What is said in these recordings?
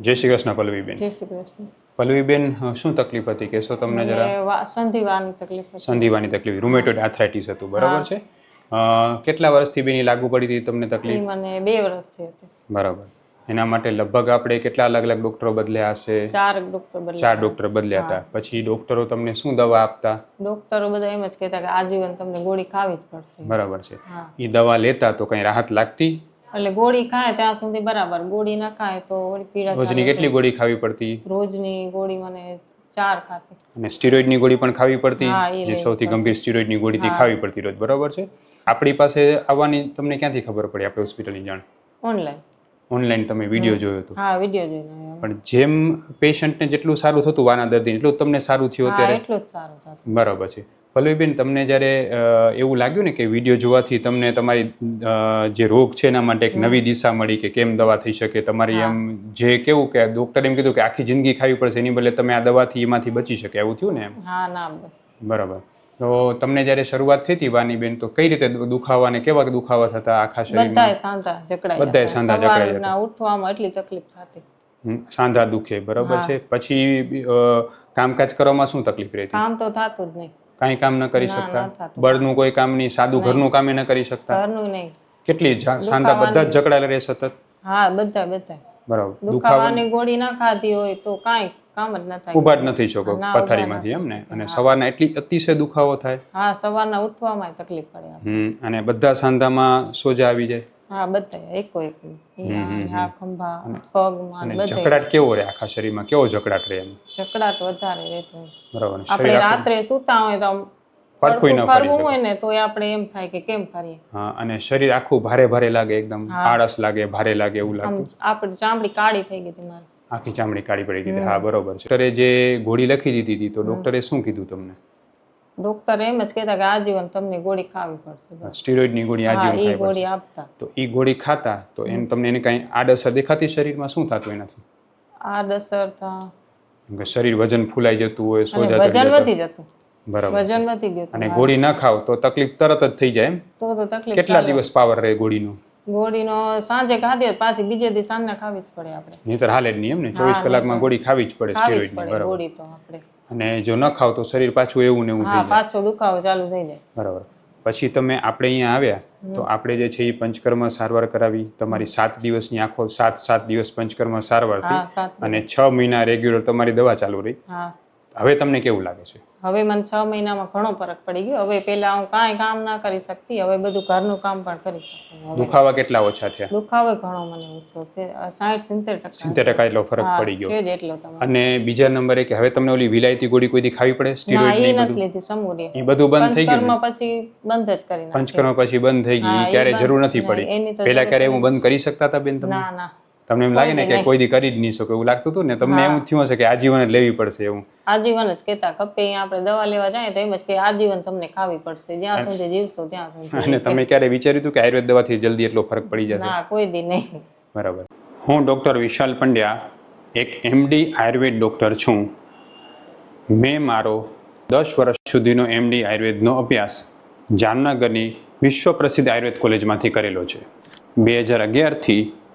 જય શ્રી કૃષ્ણ પલ્લવીબેન. જય શ્રી કૃષ્ણ. પલ્લવીબેન શું તકલીફ હતી? કહેશો તમને જરા. સંધિવાની તકલીફ હતી. સંધિવાની તકલીફ. રૂમેટોઇડ આર્થરાઇટિસ હતું બરાબર છે? કેટલા વર્ષથી બેની લાગુ પડી હતી તમને તકલીફ? મને બે વર્ષથી હતી. બરાબર. એના માટે લગભગ આપણે કેટલા અલગ અલગ ડોક્ટરો બદલ્યા હશે? ચાર ડોક્ટર બદલ્યા ચાર ડોક્ટર બદલ્યા હતા. પછી ડોક્ટરો તમને શું દવા આપતા? ડોક્ટરો બધા એમ જ કહેતા કે આજીવન તમને ગોળી ખાવી જ પડશે. બરાબર છે. એ દવા લેતા તો કઈ રાહત લાગતી? એટલે ગોળી ખાય ત્યાં સુધી બરાબર. ગોળી ના ખાય તો પીડા રોજની કેટલી ગોળી ખાવી પડતી? રોજની ગોળી મને ચાર ખાતી. અને સ્ટીરોઇડની ગોળી પણ ખાવી પડતી? જે સૌથી ગંભીર સ્ટીરોઇડની ગોળી થી ખાવી પડતી રોજ. બરાબર છે? આપણી પાસે આવવાની તમને ક્યાંથી ખબર પડી આપણે હોસ્પિટલની જાણ? ઓનલાઈન ઓનલાઈન તમે વીડિયો જોયો હતો હા વીડિયો જોયો પણ જેમ પેશન્ટને જેટલું સારું થતું વાના દર્દીને એટલું તમને સારું થયું ત્યારે એટલું જ સારું થતું. બરાબર છે. પલ્લવીબેન તમને જ્યારે એવું લાગ્યું ને કે વીડિયો જોવાથી તમને તમારી જે રોગ છે એના માટે એક નવી દિશા મળી કે કેમ દવા થઈ શકે તમારી એમ જે કેવું કે ડોક્ટર એમ કીધું કે આખી જિંદગી ખાવી પડશે એની બદલે તમે આ દવાથી એમાંથી બચી શકે એવું થયું ને એમ? હા ના બરાબર. તો તમને જ્યારે શરૂઆત થઈ હતી વાની બેન તો કઈ રીતે દુખાવા ને કેવા દુખાવા થતા આખા શરીરમાં? બધાય સાંધા જકડાય બધાય સાંધા જકડાય જતા. ઉઠવામાં એટલી તકલીફ થતી. સાંધા દુખે બરાબર છે? પછી કામકાજ કરવામાં શું તકલીફ રહેતી? કામ તો થતું જ નહીં. કાંઈ કામ ન કરી શકતા? બળનું કોઈ કામ નહીં સાદું ઘરનું કામ ન કરી શકતા? ઘરનું નહીં. કેટલી સાંધા બધા જ જકડાયેલા રહે સતત? હા બધા બધા. બરાબર. દુખાવાની ગોળી ના ખાધી હોય તો કાંઈ કામ જ ન થાય. ઊભા જ નથી શકો પથારીમાંથી એમ ને? અને સવારના એટલી અતિશય દુખાવો થાય? હા સવારના ઉઠવામાં તકલીફ પડે હમ અને બધા સાંધામાં સોજા આવી જાય? હા બધા એકો એક. આ ખંભા પગમાં બધે. જકડાટ કેવો રહે આખા શરીરમાં? કેવો જકડાટ રહે એમ? જકડાટ વધારે રહેતો બરાબર આપણે રાત્રે સૂતા હોય તો આમ ન ફરવું હોય ને તો આપણે એમ થાય કે કેમ કરીએ હા અને શરીર આખું ભારે ભારે લાગે એકદમ આળસ લાગે ભારે લાગે એવું લાગે આપણે ચામડી કાળી થઈ ગઈ હતી મારી. આખી ચામડી કાળી પડી ગઈ હતી. હા બરોબર છે. ડોક્ટરે જે ગોળી લખી દીધી હતી તો ડોક્ટરે શું કીધું તમને? ડોક્ટર એમ જ કહેતા કે આજીવન તમને ગોળી ખાવી પડશે. સ્ટીરોઇડની ગોળી આજીવન ખાવી ગોળી આપતા. તો એ ગોળી ખાતા તો એમ તમને એને કાંઈ આડઅસર દેખાતી શરીરમાં? શું થતું એનાથી? આડઅસર થા કે શરીર વજન ફૂલાઈ જતું હોય સોજા વજન વધી જતું. બરાબર. વજન વધી ગયું અને ગોળી ના ખાવ તો તકલીફ તરત જ થઈ જાય એમ? તો તો તકલીફ કેટલા દિવસ પાવર રહે ગોળીનો? ગોળીનો સાંજે ખાધી પાછી બીજે દી સાંજના ખાવી જ પડે આપણે. નહીતર હાલે જ નહીં એમ ને? ચોવીસ કલાકમાં ગોળી ખાવી જ પડે સ્ટીરોઇડની બરાબર. ગોળી તો આપણે. અને જો ન ખાવ તો શરીર પાછું એવું ને એવું થઈ હા જાય. પાછો દુખાવો ચાલુ થઈ જાય. બરાબર. પછી તમે આપણે અહીંયા આવ્યા તો આપણે જે છે એ પંચકર્મ સારવાર કરાવી. તમારી સાત દિવસની આખો સાત સાત દિવસ પંચકર્મ સારવાર થઈ હા સાત અને છ મહિના રેગ્યુલર તમારી દવા ચાલુ રહી. હા. હવે તમને કેવું લાગે છે? હવે મને છ મહિનામાં ઘણો ફરક પડી ગયો. હવે પેલા હું કાંઈ કામ ના કરી શકતી હવે બધું ઘરનું કામ પણ કરી શકું દુખાવા કેટલા ઓછા થયા? દુખાવો ઘણો મને ઓછો છે. સાઠ સિત્તેર ટકા. સિત્તેર ટકા એટલો ફરક પડી ગયો. છે એટલો તમારે. અને બીજા નંબરે કે હવે તમને ઓલી વિલાયતી ગોળી કોઈ ખાવી પડે? સ્ટીરોઇડ એ ને નથી લીધી સમૂરી. એ બધું બંધ થઈ ગયું પછી બંધ જ કરી નાખ્યું. પંચકર્મ પછી બંધ થઈ એ ક્યારે જરૂર નથી પડી. પેલા ક્યારે હું બંધ કરી શકતા હતા બેન તમે? ના ના. તમને એમ લાગે ને કે કોઈ દી કરી જ નહીં શકો એવું લાગતું હતું ને તમને એવું થયું હશે કે આજીવન જ લેવી પડશે એવું. આજીવન જ કહેતા કપે આપણે દવા લેવા જાય તો એમ જ કે આજીવન તમને ખાવી પડશે. જ્યાં સુધી જીવશો ત્યાં સુધી. અને તમે ક્યારે વિચાર્યું હતું કે આયુર્વેદ દવાથી જલ્દી એટલો ફરક પડી જશે? ના કોઈ દી નહીં. બરાબર. હું ડૉક્ટર વિશાલ પંડ્યા એક એમડી આયુર્વેદ ડૉક્ટર છું. મેં મારો દસ વર્ષ સુધીનો એમડી આયુર્વેદનો અભ્યાસ જામનગરની વિશ્વ પ્રસિદ્ધ આયુર્વેદ કોલેજમાંથી કરેલો છે. બે હજાર અગિયારથી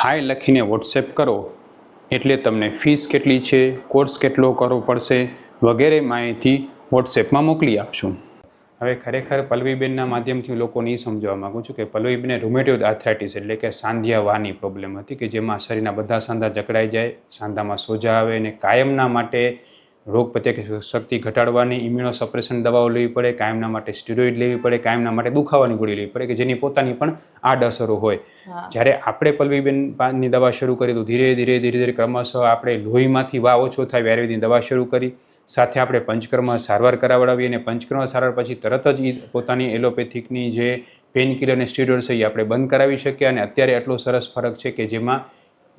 હાય લખીને વોટ્સએપ કરો. એટલે તમને ફીસ કેટલી છે કોર્સ કેટલો કરવો પડશે વગેરે માહિતી વોટ્સએપમાં મોકલી આપશું. હવે ખરેખર પલ્લવીબેનના માધ્યમથી હું લોકોને એ સમજાવવા માગું છું કે પલ્લવીબેને રૂમેટોઇડ આર્થરાઇટિસ એટલે કે સાંધિયા વાની પ્રોબ્લેમ હતી કે જેમાં શરીરના બધા સાંધા જકડાઈ જાય, સાંધામાં સોજા આવે અને કાયમના માટે રોગ પ્રત્યેક શક્તિ ઘટાડવાની ઇમ્યુનો સપ્રેશન દવાઓ લેવી પડે કાયમના માટે સ્ટીરોઇડ લેવી પડે કાયમના માટે દુખાવાની ગોળી લેવી પડે કે જેની પોતાની પણ આડઅસરો હોય. જ્યારે આપણે પલ્લવીબેન પાનની દવા શરૂ કરી તો ધીરે ધીરે ધીરે ધીરે ક્રમશઃ આપણે લોહીમાંથી વા ઓછો થાય આયુર્વેદની દવા શરૂ કરી. સાથે આપણે પંચકર્મ સારવાર કરાવડાવી અને પંચકર્મ સારવાર પછી તરત જ પોતાની એલોપેથિકની જે પેનકિલર અને સ્ટીરોઇડ છે એ આપણે બંધ કરાવી શકીએ અને અત્યારે એટલો સરસ ફરક છે કે જેમાં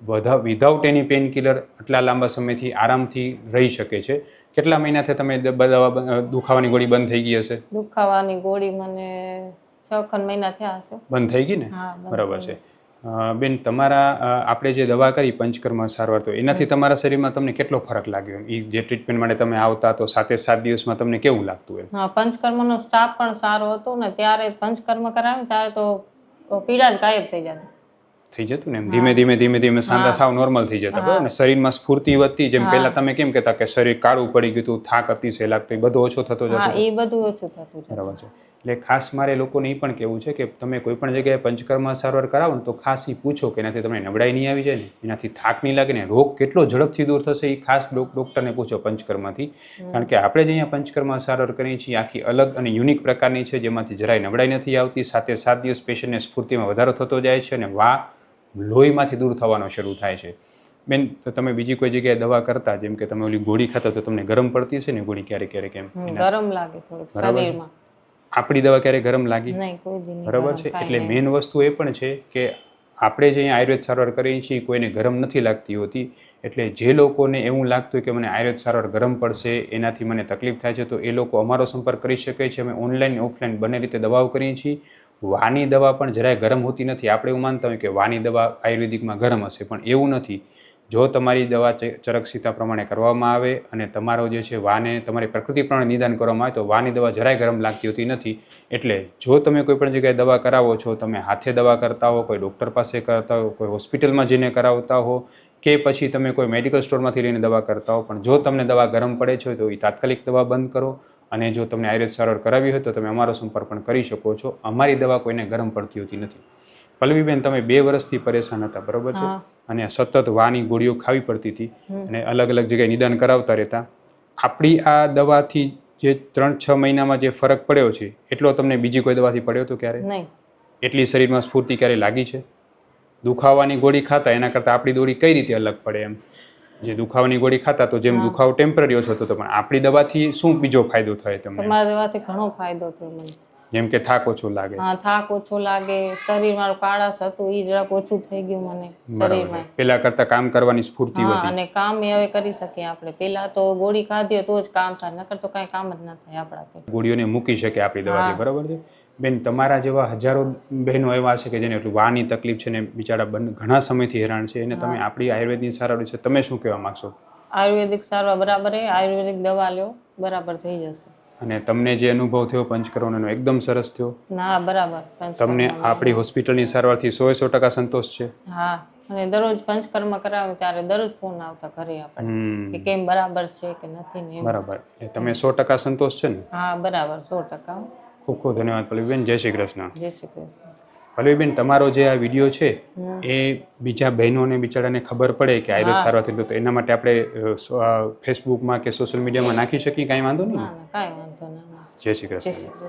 વધા વિધાઉટ એની પેઇન કિલર આટલા લાંબા સમયથી આરામથી રહી શકે છે. કેટલા મહિનાથી તમે દવા દુખાવાની ગોળી બંધ થઈ ગઈ હશે? દુખાવાની ગોળી મને છ ખન મહિના થયા હશે. બંધ થઈ ગઈ ને? બરાબર છે. બેન તમારા આપણે જે દવા કરી પંચકર્મ સારવાર તો એનાથી તમારા શરીરમાં તમને કેટલો ફરક લાગ્યો એ જે ટ્રીટમેન્ટ માટે તમે આવતા તો સાતે સાત દિવસમાં તમને કેવું લાગતું એમ? હા પંચકર્મનો સ્ટાફ પણ સારો હતો ને ત્યારે પંચકર્મ કરાવ્યું ત્યારે તો પીડા જ ગાયબ થઈ જતી. થઈ જતું ને એમ. ધીમે ધીમે ધીમે ધીમે સાંધા સાવ નોર્મલ થઈ જતા બરાબર? ને શરીરમાં સ્ફૂર્તિ વધતી જેમ પહેલા તમે કેમ કહેતા કે શરીર કાળું પડી ગયું હતું થાક અતિશય લાગતો એ બધું ઓછો થતો જતો એ બધું ઓછું થતું બરાબર છે. એટલે ખાસ મારે લોકોને એ પણ કહેવું છે કે તમે કોઈ પણ જગ્યાએ પંચકર્મ સારવાર કરાવો ને તો ખાસ એ પૂછો કે એનાથી તમને નબળાઈ નહીં આવી જાય ને એનાથી થાક નહીં લાગે ને રોગ કેટલો ઝડપથી દૂર થશે એ ખાસ ડોક- ડોક્ટરને પૂછો પંચકર્મથી. કારણ કે આપણે જે અહીંયા પંચકર્મ સારવાર કરીએ છીએ આખી અલગ અને યુનિક પ્રકારની છે જેમાંથી જરાય નબળાઈ નથી આવતી સાથે સાત દિવસ પેશન્ટને સ્ફૂર્તિમાં વધારો થતો જાય છે અને વા લોહીમાંથી દૂર થવાનો શરૂ થાય છે. બેન તો તમે બીજી કોઈ જગ્યાએ દવા કરતા જેમ કે તમે ઓલી ગોળી ખાતા તો તમને ગરમ પડતી છે ને ગોળી ક્યારેક ક્યારેક એમ? ગરમ લાગે થોડુંક શરીરમાં. આપણી દવા ક્યારેક ગરમ લાગી? બરાબર છે? એટલે. મેઇન વસ્તુ એ પણ છે કે આપણે જે આયુર્વેદ સારવાર કરીએ છીએ કોઈને ગરમ નથી લાગતી હોતી. એટલે જે લોકોને એવું લાગતું કે મને આયુર્વેદ સારવાર ગરમ પડશે એનાથી મને તકલીફ થાય છે તો એ લોકો અમારો સંપર્ક કરી શકે છે. અમે ઓનલાઈન ઓફલાઈન બંને રીતે દવાઓ કરીએ છીએ. વાની દવા પણ જરાય ગરમ હોતી નથી. આપણે એવું માનતા હોય કે વાની દવા આયુર્વેદિકમાં ગરમ હશે, પણ એવું નથી. જો તમારી દવા ચરકસીતા પ્રમાણે કરવામાં આવે અને તમારો જે છે વાને, તમારી પ્રકૃતિ પ્રમાણે નિદાન કરવામાં આવે, તો વાની દવા જરાય ગરમ લાગતી હોતી નથી. એટલે જો તમે કોઈ પણ જગ્યાએ દવા કરાવો છો, તમે હાથે દવા કરતા હો, કોઈ ડૉક્ટર પાસે કરતા હો, કોઈ હોસ્પિટલમાં જઈને કરાવતા હો, કે પછી તમે કોઈ મેડિકલ સ્ટોરમાંથી લઈને દવા કરતા હો, પણ જો તમને દવા ગરમ પડે છે, તો એ તાત્કાલિક દવા બંધ કરો. અને જો તમને આયુર્વેદ સારવાર કરાવી હોય તો તમે અમારો સંપર્ક પણ કરી શકો છો. અમારી દવા કોઈને ગરમ પડતી હોતી નથી. પલ્લવીબેન તમે બે વર્ષથી પરેશાન હતા બરોબર છે? અને સતત વાની ગોળીઓ ખાવી પડતી હતી અને અલગ અલગ જગ્યાએ નિદાન કરાવતા રહેતા. આપણી આ દવાથી જે ત્રણ છ મહિનામાં જે ફરક પડ્યો છે એટલો તમને બીજી કોઈ દવાથી પડ્યો હતો ક્યારે એટલી શરીરમાં સ્ફૂર્તિ ક્યારે લાગી છે? દુખાવાની ગોળી ખાતા એના કરતાં આપણી દોરી કઈ રીતે અલગ પડે એમ? જે દુખાવાની ગોળી ખાતા તો જેમ દુખાવો ટેમ્પરરી ઓછો થતો પણ આપણી દવાથી શું બીજો ફાયદો થાય તમને? તમારા દવાથી ઘણો ફાયદો થયો મને. જેમ કે થાક ઓછો લાગે. હા થાક ઓછો લાગે શરીર મારું કાળાશ હતું એ જરાક ઓછું થઈ ગયું મને શરીરમાં. પેલા કરતા કામ કરવાની સ્ફૂર્તિ વધી. અને કામ એ હવે કરી શકીએ આપણે. પેલા તો ગોળી ખાધી તો જ કામ થાય નકર તો કાંઈ કામ જ ના થાય આપણાથી ગોળીઓને મૂકી શકે આપણી દવાથી. બરાબર છે? બેન તમારા જેવા હજારો બહેનો એવા છે કે જેને એટલું વાની તકલીફ છે ને બિચારા બંને ઘણા સમયથી હેરાન છે એને તમે આપણી આયુર્વેદની સારવાર છે તમે શું કહેવા માંગશો? આયુર્વેદિક સારવાર બરાબર એ આયુર્વેદિક દવા લ્યો બરાબર થઈ જશે. અને તમને જે અનુભવ થયો પંચકર્મનો એકદમ સરસ થયો. ના બરાબર તમને આપણી હોસ્પિટલની સારવારથી સો સો ટકા સંતોષ છે. હા અને દરરોજ પંચકર્મ કરાવે ત્યારે દરરોજ ફોન આવતા ઘરે આપણે કે કેમ બરાબર છે કે નથી ને બરાબર એટલે તમે સો ટકા સંતોષ છે ને? હા બરાબર સો ટકા. ખૂબ ખૂબ ધન્યવાદ પલ્લવીબેન. જય શ્રી કૃષ્ણ. જય શ્રી કૃષ્ણ. પલ્લવીબેન તમારો જે આ વીડિયો છે એ બીજા બહેનોને બિચારાને ખબર પડે કે આયુર્વેદ સારવાર થયેલું તો એના માટે આપણે ફેસબુકમાં કે સોશિયલ મીડિયામાં નાખી શકીએ? કાંઈ વાંધો નહીં જય શ્રી કૃષ્ણ.